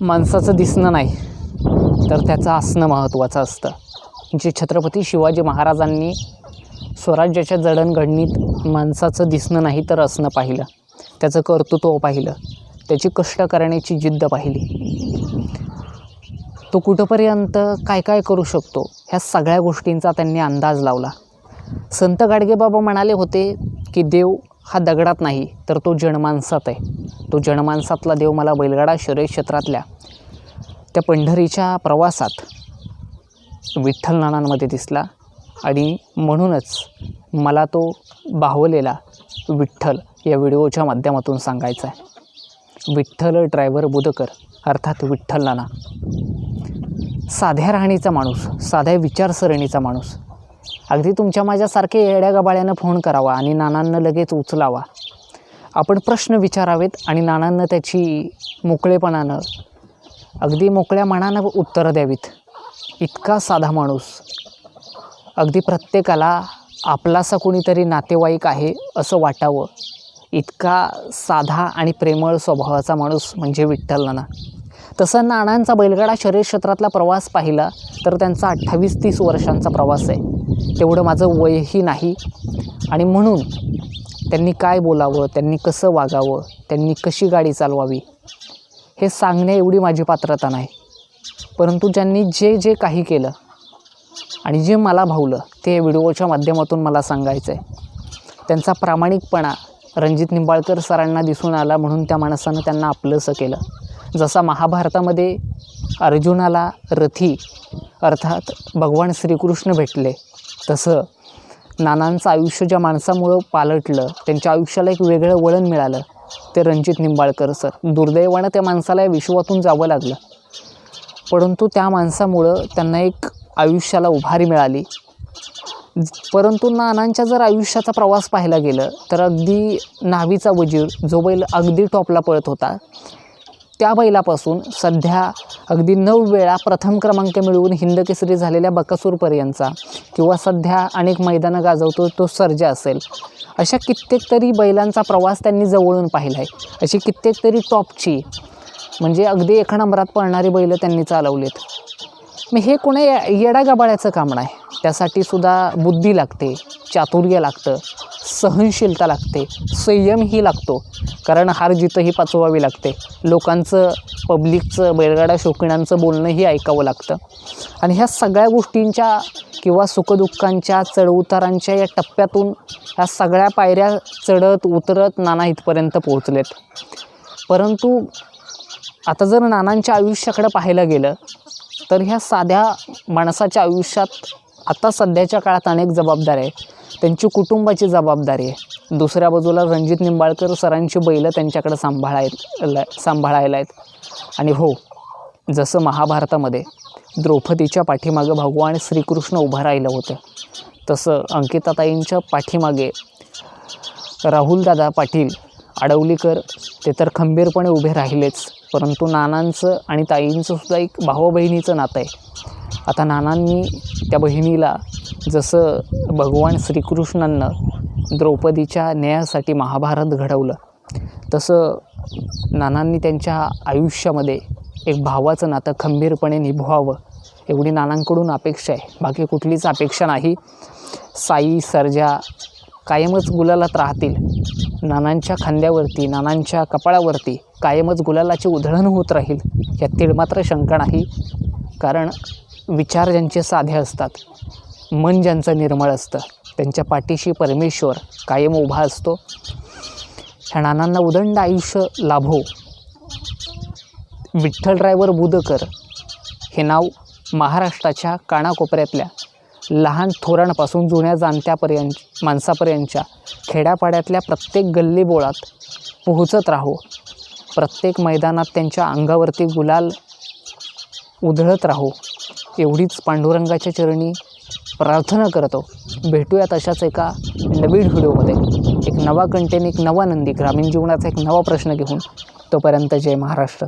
माणसाचं दिसणं नाही तर त्याचं असणं महत्त्वाचं असतं. जे छत्रपती शिवाजी महाराजांनी स्वराज्याच्या जडणघडणीत माणसाचं दिसणं नाही तर असणं पाहिलं. त्याचं कर्तृत्व पाहिलं. त्याची कष्ट करण्याची जिद्द पाहिली. तो कुठंपर्यंत काय काय करू शकतो ह्या सगळ्या गोष्टींचा त्यांनी अंदाज लावला. संत गाडगेबाबा म्हणाले होते की देव हा दगडात नाही तर तो जनमानसात आहे. तो जनमानसातला देव मला बैलगाडा शर्यत क्षेत्रातल्या त्या पंढरीच्या प्रवासात विठ्ठल नानांमध्ये दिसला आणि म्हणूनच मला तो बाहुलेला विठ्ठल या व्हिडिओच्या माध्यमातून सांगायचा आहे. विठ्ठल ड्रायव्हर बुधकर अर्थात विठ्ठल नाना. साध्या राहणीचा माणूस साध्या विचारसरणीचा माणूस अगदी तुमच्या माझ्यासारखे येड्या गबाळ्यानं फोन करावा आणि नानांना लगेच उचलावा. आपण प्रश्न विचारावेत आणि नानांना त्याची मोकळेपणानं अगदी मोकळ्या मनानं उत्तरं द्यावीत. इतका साधा माणूस. अगदी प्रत्येकाला आपलासा कोणीतरी नातेवाईक आहे असं वाटावं. इतका साधा आणि प्रेमळ स्वभावाचा माणूस म्हणजे विठ्ठल नाना. तसं नानांचा बैलगाडा शरीर क्षेत्रातला प्रवास पाहिला तर त्यांचा अठ्ठावीस तीस वर्षांचा प्रवास आहे. तेवढं माझं वयही नाही. आणि म्हणून त्यांनी काय बोलावं त्यांनी कसं वागावं त्यांनी कशी गाडी चालवावी हे सांगण्या एवढी माझी पात्रता नाही. परंतु ज्यांनी जे जे काही केलं आणि जे मला भावलं ते व्हिडिओच्या माध्यमातून मला सांगायचं आहे त्यांचा प्रामाणिकपणा रणजित निंबाळकर सरांना दिसून आला म्हणून त्या माणसानं त्यांना आपलंसं केलं. जसा महाभारतामध्ये अर्जुनाला रथी अर्थात भगवान श्रीकृष्ण भेटले तसं नानांचं आयुष्य ज्या माणसामुळं पालटलं त्यांच्या आयुष्याला एक वेगळं वळण मिळालं ते रणजित निंबाळकर सर. दुर्दैवानं त्या माणसाला या विश्वातून जावं लागलं. परंतु त्या माणसामुळं त्यांना एक आयुष्याला उभारी मिळाली. परंतु नानांच्या जर आयुष्याचा प्रवास पाहायला गेलं तर अगदी नावीचा वजीर जो बैल अगदी टॉपला पळत होता त्या बैलापासून सध्या अगदी नऊ वेळा प्रथम क्रमांक मिळवून हिंदकेसरी झालेल्या बकासूरपर्यंतचा किंवा सध्या अनेक मैदानं गाजवतो तो सर्जा असेल. अशा कित्येक तरी बैलांचा प्रवास त्यांनी जवळून पाहिला आहे अशी कित्येक तरी टॉपची म्हणजे अगदी एका नंबरात पळणारी बैलं त्यांनी चालवलीत. मग हे कोणा येडा गबाळ्याचं काम नाही. त्यासाठी सुद्धा बुद्धी लागते चातुर्य लागतं. सहनशीलता लागते संयमही लागतो. कारण हार जितंही पाचवावी लागते. लोकांचं पब्लिकचं बैलगाडा शौकीनांचं बोलणंही ऐकावं लागतं. आणि ह्या सगळ्या गोष्टींच्या किंवा सुखदुःखांच्या चढउतारांच्या या टप्प्यातून ह्या सगळ्या पायऱ्या चढत उतरत नाना इथपर्यंत पोहोचलेत. परंतु आता जर नानांच्या आयुष्याकडं पाहायला गेलं तर ह्या साध्या माणसाच्या आयुष्यात आता सध्याच्या काळात अनेक जबाबदाऱ्या आहे त्यांची कुटुंबाची जबाबदारी आहे. दुसऱ्या बाजूला रणजित निंबाळकर सरांची बैलं त्यांच्याकडे सांभाळाय सांभाळायला आहेत. आणि हो जसं महाभारतामध्ये द्रौपदीच्या पाठीमागं भगवान श्रीकृष्ण उभं राहिलं होतं तसं अंकिताताईंच्या पाठीमागे राहुलदादा पाटील अडवलीकर ते तर खंबीरपणे उभे राहिलेच परंतु नानांचं आणि ताईंचं सुद्धा एक भाऊ बहिणीचं नातं आहे. आता नानांनी त्या बहिणीला जसं भगवान श्रीकृष्णांनं द्रौपदीच्या न्यायासाठी महाभारत घडवलं तसं नानांनी त्यांच्या आयुष्यामध्ये एक भावाचं नातं खंबीरपणे निभवावं एवढी नानांकडून अपेक्षा आहे. बाकी कुठलीच अपेक्षा नाही. साई सर्जा कायमच गुलालात राहतील. नानांच्या खांद्यावरती नानांच्या कपाळावरती कायमच गुलालाची उधळण होत राहील यात तिळमात्र शंका नाही. कारण विचार ज्यांचे साधे असतात मन ज्यांचं निर्मळ असतं त्यांच्या पाठीशी परमेश्वर कायम उभा असतो. ह्या नानांना उदंड आयुष्य लाभो. विठ्ठल ड्रायव्हर बुदकर हे नाव महाराष्ट्राच्या कानाकोपऱ्यातल्या लहान थोरांपासून जुन्या जाणत्यापर्यंत माणसापर्यंतच्या खेड्यापाड्यातल्या प्रत्येक गल्लीबोळात पोहोचत राहो. प्रत्येक मैदानात त्यांच्या अंगावरती गुलाल उधळत राहो. एवढीच पांडुरंगाच्या चरणी प्रार्थना करतो. भेटूयात अशाच एका नवीन व्हिडिओमध्ये. एक नवा कंटेन एक नवा नंदी ग्रामीण जीवनाचा एक नवा प्रश्न घेऊन. तोपर्यंत जय महाराष्ट्र.